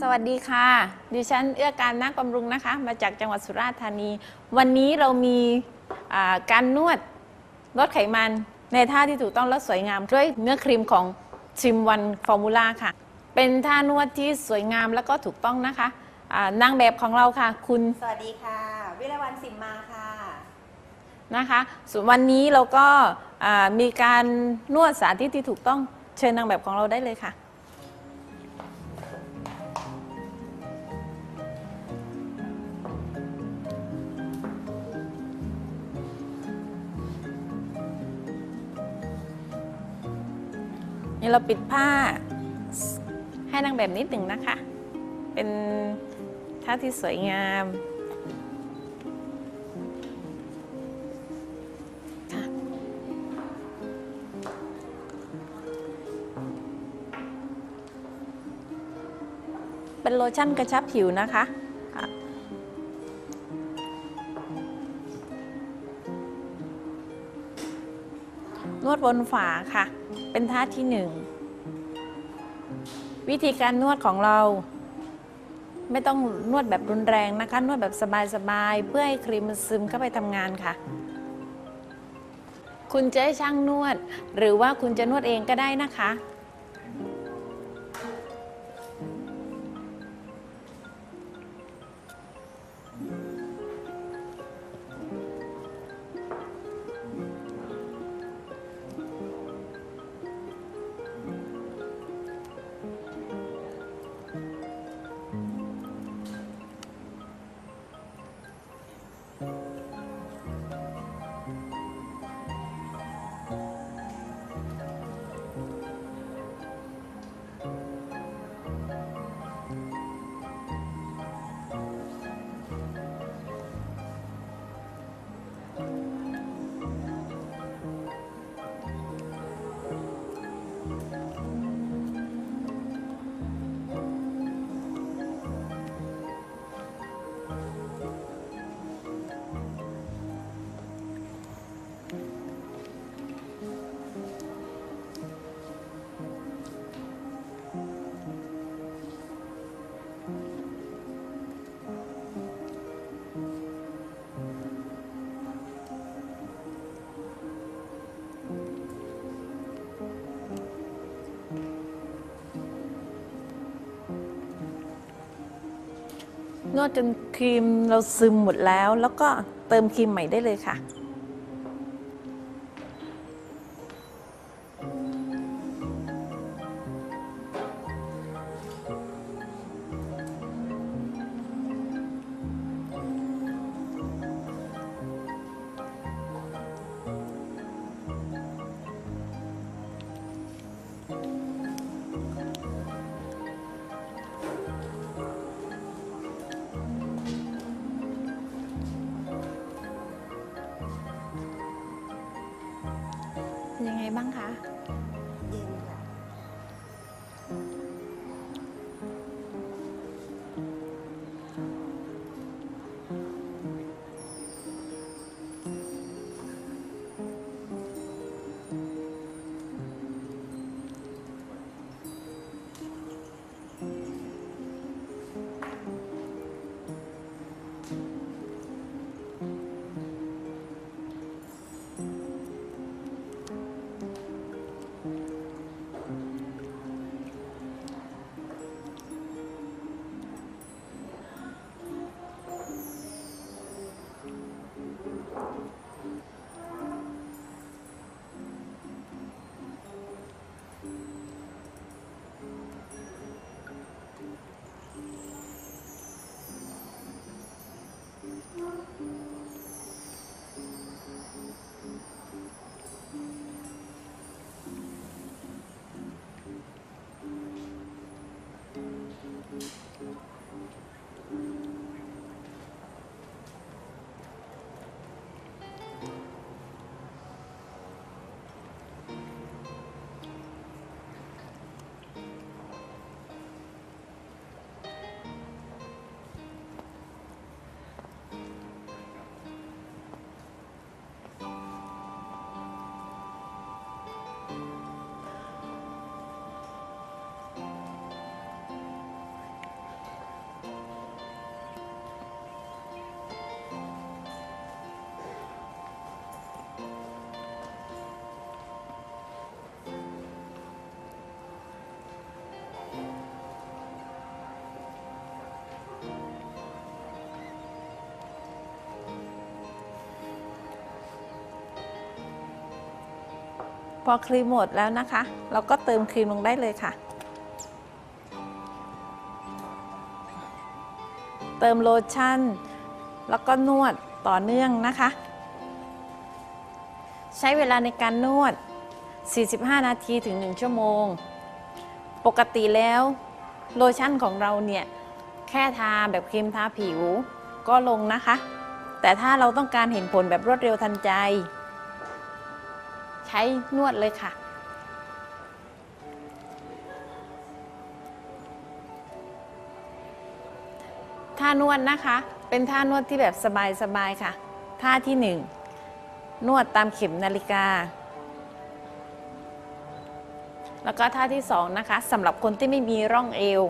สวัสดีค่ะ ดิฉันเอื้อการนักบำรุงนะคะ มาจากจังหวัดสุราษฎร์ธานี วันนี้เรามีอ่าการนวดลดไขมันในท่าที่ถูกต้องและสวยงาม ด้วยเนื้อครีมของชิมวันฟอร์มูล่าค่ะ เป็นท่านวดที่สวยงามแล้วก็ถูกต้องนะคะอ่านางแบบของเราค่ะ คุณ สวัสดีค่ะ วิไลวันสิมมาค่ะ นะคะส่วนวันนี้เราก็อ่ามีการนวดสาธิตที่ถูกต้องเชิญนางแบบของเราได้เลยค่ะ นี่เราปิดผ้าให้นางแบบนิดหนึ่งนะคะ เป็นท่าที่สวยงามเป็นโลชั่นกระชับผิวนะคะนวดบนฝาค่ะ เป็นท่าที่หนึ่ง วิธีการนวดของเรา ไม่ต้องนวดแบบรุนแรงนะคะ นวดแบบสบายๆ เพื่อให้ครีมมันซึมเข้าไปทำงานค่ะ คุณจะให้ช่างนวด หรือว่าคุณจะนวดเองก็ได้นะคะ นวดจนครีมเราซึมหมดแล้ว แล้วก็เติมครีมใหม่ได้เลยค่ะ บ้างคะ พอครีมหมดแล้วนะคะ เราก็เติมครีมลงได้เลยค่ะ เติมโลชั่น แล้วก็นวดต่อเนื่องนะคะ ใช้เวลาในการนวด 45 นาทีถึง 1 ชั่วโมง ปกติแล้วโลชั่นของเราเนี่ย แค่ทาแบบครีมทาผิวก็ลงนะคะ แต่ถ้าเราต้องการเห็นผลแบบรวดเร็วทันใจ ใช้นวดเลยค่ะ ท่านวดนะคะ เป็นท่านวดที่แบบสบายๆค่ะ ท่าที่หนึ่งนวดตามเข็มนาฬิกา แล้วก็ท่าที่สองนะคะสำหรับคนที่ไม่มีร่องเอว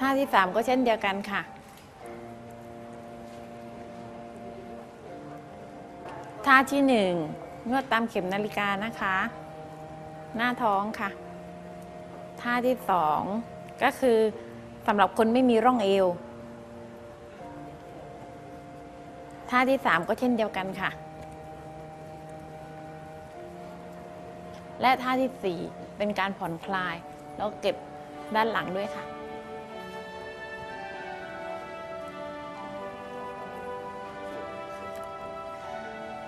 ท่าที่สามก็เช่นเดียวกันค่ะ ท่าที่หนึ่งนวดตามเข็มนาฬิกานะคะ หน้าท้องค่ะ ท่าที่สองก็คือสำหรับคนไม่มีร่องเอว ท่าที่สามก็เช่นเดียวกันค่ะ และท่าที่สี่เป็นการผ่อนคลาย แล้วเก็บด้านหลังด้วยค่ะ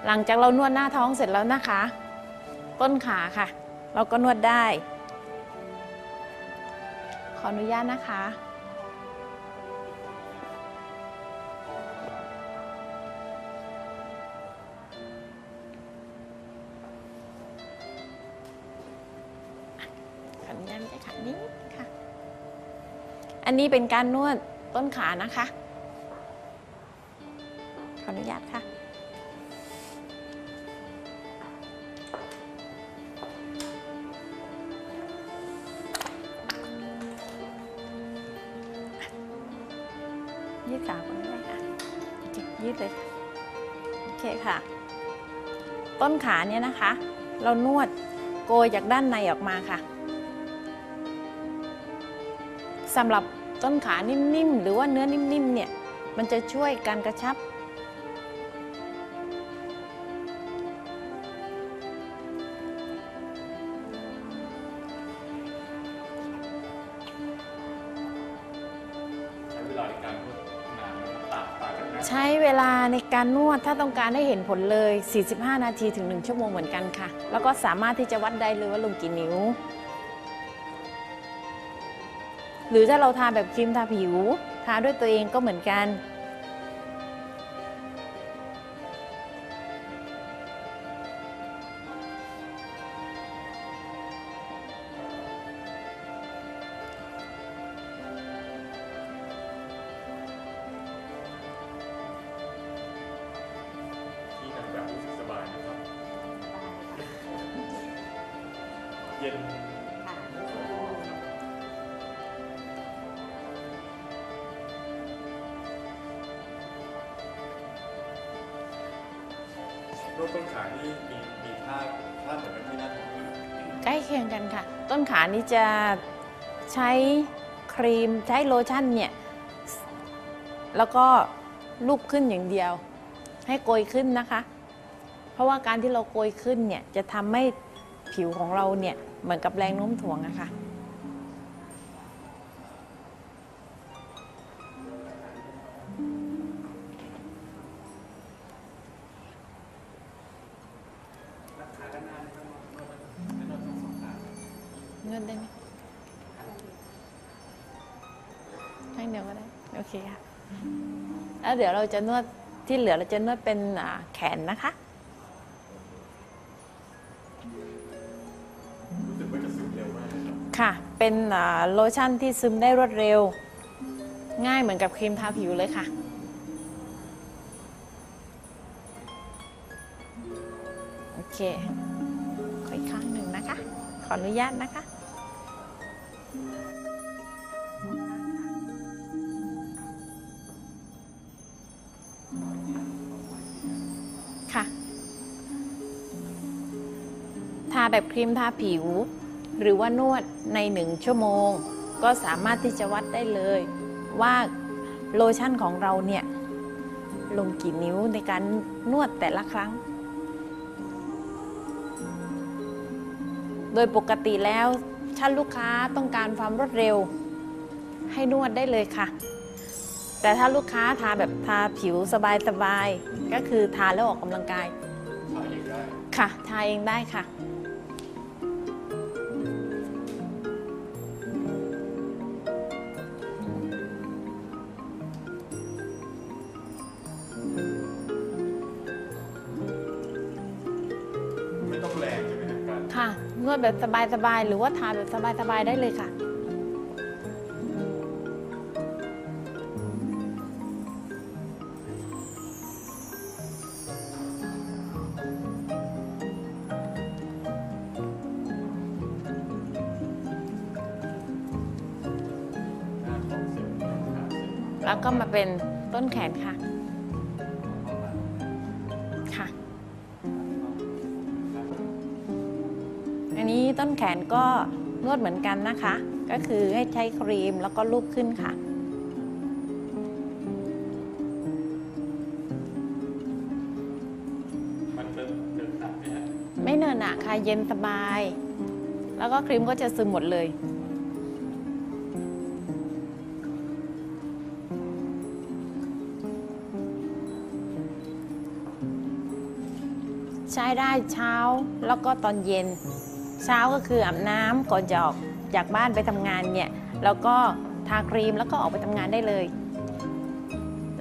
หลังจากเรานวดหน้าท้องเสร็จแล้วนะคะ ต้นขาค่ะ เราก็นวดได้ ขออนุญาตนะคะ ขออนุญาตนะคะนี่ค่ะ อันนี้เป็นการนวดต้นขานะคะ ขออนุญาตค่ะ ยืดเลยโอเคค่ะ ต้นขาเนี่ยนะคะ เรานวดโกยจากด้านในออกมาค่ะสำหรับต้นขานิ่มๆ หรือว่าเนื้อนิ่มๆ เนี่ย มันจะช่วยการกระชับ ใช้เวลาในการนวดถ้าต้องการให้เห็นผลเลย 45 นาทีถึง 1 ชั่วโมงเหมือนกันค่ะ แล้วก็สามารถที่จะวัดได้เลยว่าลงกี่นิ้ว หรือถ้าเราทาแบบครีมทาผิว ทาด้วยตัวเองก็เหมือนกัน ต้นขานี่มีมีท่าท่าเหมือนกันที่หน้าท้องไหมใกล้เคียงกันค่ะ ต้นขานี้จะใช้ครีมใช้โลชั่นเนี่ย แล้วก็ลูบขึ้นอย่างเดียว ให้โกยขึ้นนะคะ เพราะว่าการที่เราโกยขึ้นเนี่ยจะทำให้ผิวของเราเนี่ยเหมือนกับแรงโน้มถ่วงอะค่ะ เดี๋ยวเราจะนวดที่เหลือเราจะนวดเป็นอ่าแขนนะคะรู้สึกว่าจะซึมเร็วมากเลยครับค่ะ เป็นอ่าโลชั่นที่ซึมได้รวดเร็ว ง่ายเหมือนกับครีมทาผิวเลยค่ะ โอเคขออีกข้างหนึ่งนะคะ ขออนุญาตนะคะค่ะ แบบครีมทาผิว หรือว่านวดในหนึ่งชั่วโมง ก็สามารถที่จะวัดได้เลย ว่าโลชั่นของเราเนี่ยลงกี่นิ้วในการนวดแต่ละครั้ง โดยปกติแล้วถ้าลูกค้าต้องการความรวดเร็ว ให้นวดได้เลยค่ะ แต่ถ้าลูกค้าทาแบบทาผิวสบายๆก็คือทาแล้วออกกำลังกายถ่าเองได้ค่ะทาเองได้ค่ะ ดแบบสบายๆ หรือว่าทาแบบสบายๆ ได้เลยค่ะหน้าของเสร็จขาเสร็จแล้วก็มาเป็นต้นแขนค่ะ นนี้ต้นแขนก็นวดเหมือนกันนะคะ ก็คือให้ใช้ครีมแล้วก็ลูบขึ้นค่ะ มันจะเดินหนักไหมฮะไม่เนินหนะค่ะเย็นสบาย แล้วก็ครีมก็จะซึมหมดเลย ใช้ได้เช้าแล้วก็ตอนเย็น เช้าก็คืออาบน้ำก่อนจะออกจากบ้านไปทำงานเนี่ยแล้วก็ทาครีมแล้วก็ออกไปทำงานได้เลย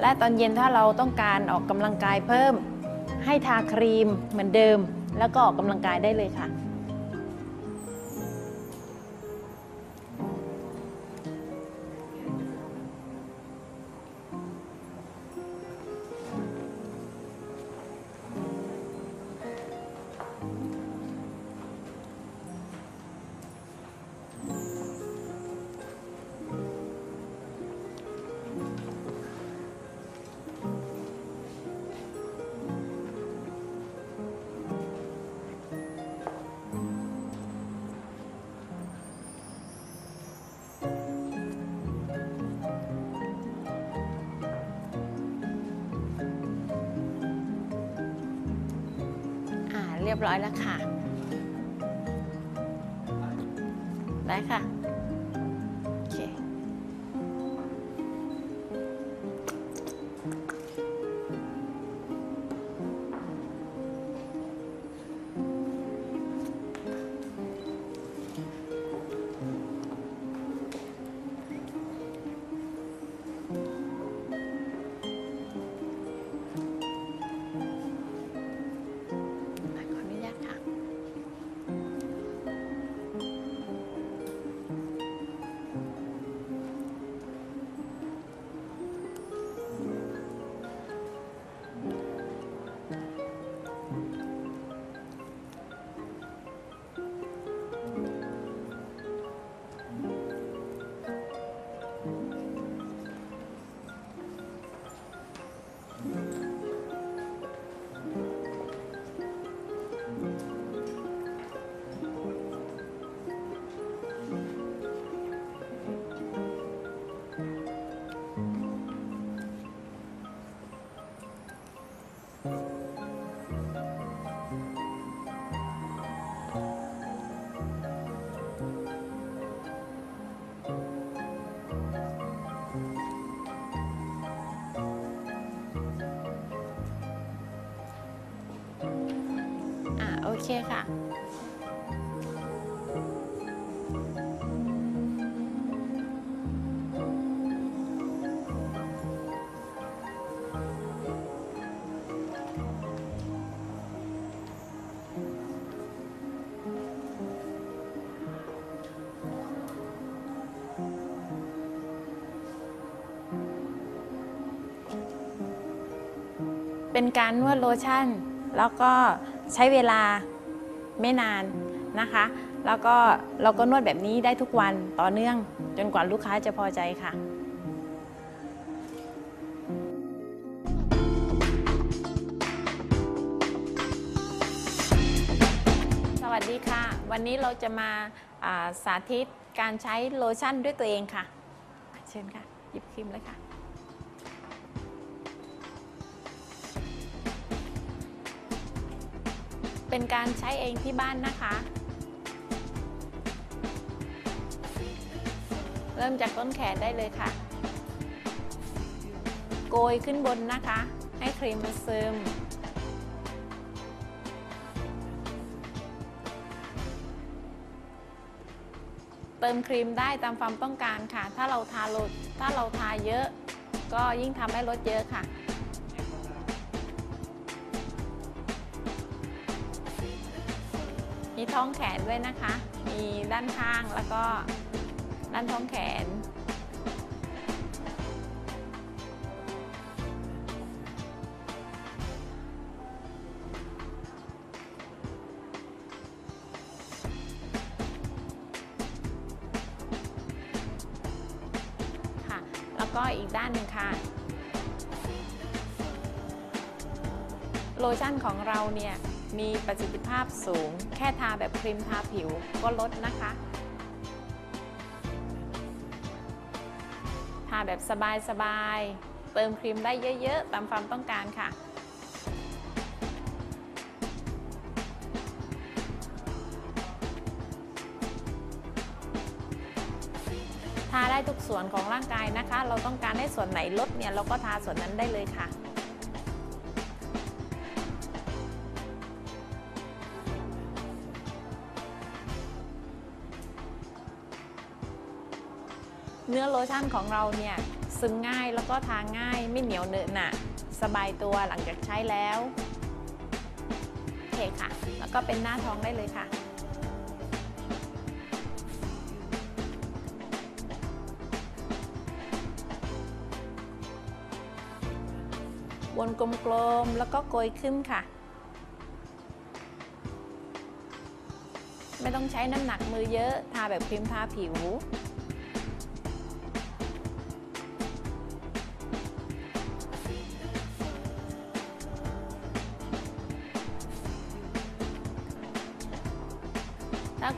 และตอนเย็นถ้าเราต้องการออกกำลังกายเพิ่ม ให้ทาครีมเหมือนเดิม แล้วก็ออกกำลังกายได้เลยค่ะ ยบร้อยแล้วค่ะ ได้ค่ะ โอเค เคค่ะ เป็นการนวดโลชั่น แล้วก็ใช้เวลา ไม่นานนะคะ แล้วก็เราก็นวดแบบนี้ได้ทุกวันต่อเนื่องจนกว่าลูกค้าจะพอใจค่ะสวัสดีค่ะ วันนี้เราจะมาาสาธิตการใช้โลชั่นด้วยตัวเองค่ะ เชิญค่ะ หยิบครีมเลยค่ะ เป็นการใช้เองที่บ้านนะคะ เริ่มจากต้นแขนได้เลยค่ะ โกยขึ้นบนนะคะ ให้ครีมมันซึมเติมครีมได้ตามความต้องการค่ะ ถ้าเราทาลดถ้าเราทาเยอะ ก็ยิ่งทำให้ลดเยอะค่ะ ท้องแขนด้วยนะคะ มีด้านข้างแล้วก็ด้านท้องแขน ค่ะ แล้วก็อีกด้านหนึ่งค่ะโลชั่นของเราเนี่ย มีประสิทธิภาพสูง แค่ทาแบบครีมทาผิวก็ลดนะคะ ทาแบบสบายๆ เติมครีมได้เยอะ ๆ ตามความต้องการค่ะทาได้ทุกส่วนของร่างกายนะคะ เราต้องการให้ส่วนไหนลดเนี่ยเราก็ทาส่วนนั้นได้เลยค่ะ อโลชั่นของเราเนี่ยซึมง่ายแล้วก็ทาง่ายไม่เหนียวเหนอะหนะสบายตัวหลังจากใช้แล้วโอเคค่ะ แล้วก็เป็นหน้าท้องได้เลยค่ะวนกลมๆ แล้วก็โกยขึ้นค่ะ ไม่ต้องใช้น้ำหนักมือเยอะ ทาแบบครีมทาผิว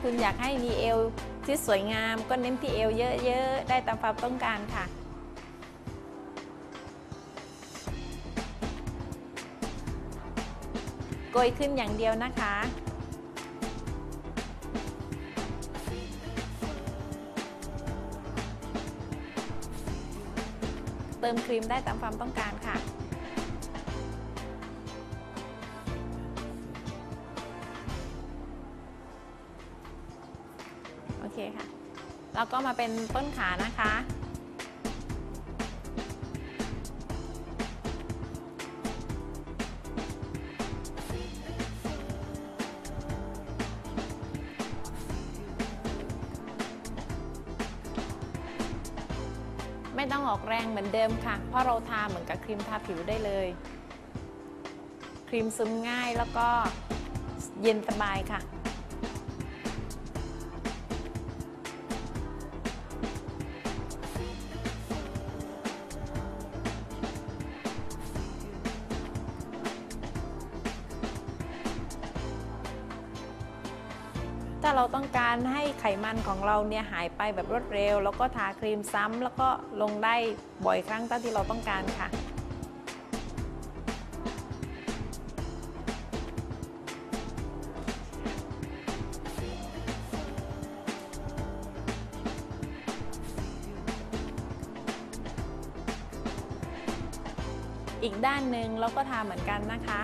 คุณอยากให้มีเอวที่สวยงาม ก็เน้นที่เอวเยอะๆ ได้ตามความต้องการค่ะ โกยขึ้นอย่างเดียวนะคะเติมครีมได้ตามความต้องการค่ะ แล้วก็มาเป็นต้นขานะคะ ไม่ต้องออกแรงเหมือนเดิมค่ะ เพราะเราทาเหมือนกับครีมทาผิวได้เลย ครีมซึมง่ายแล้วก็เย็นสบายค่ะ การให้ไขมันของเราเนี่ยหายไปแบบรวดเร็ว แล้วก็ทาครีมซ้ำแล้วก็ลงได้บ่อยครั้งเท่าที่เราต้องการค่ะอีกด้านหนึ่งเราก็ทาเหมือนกันนะคะ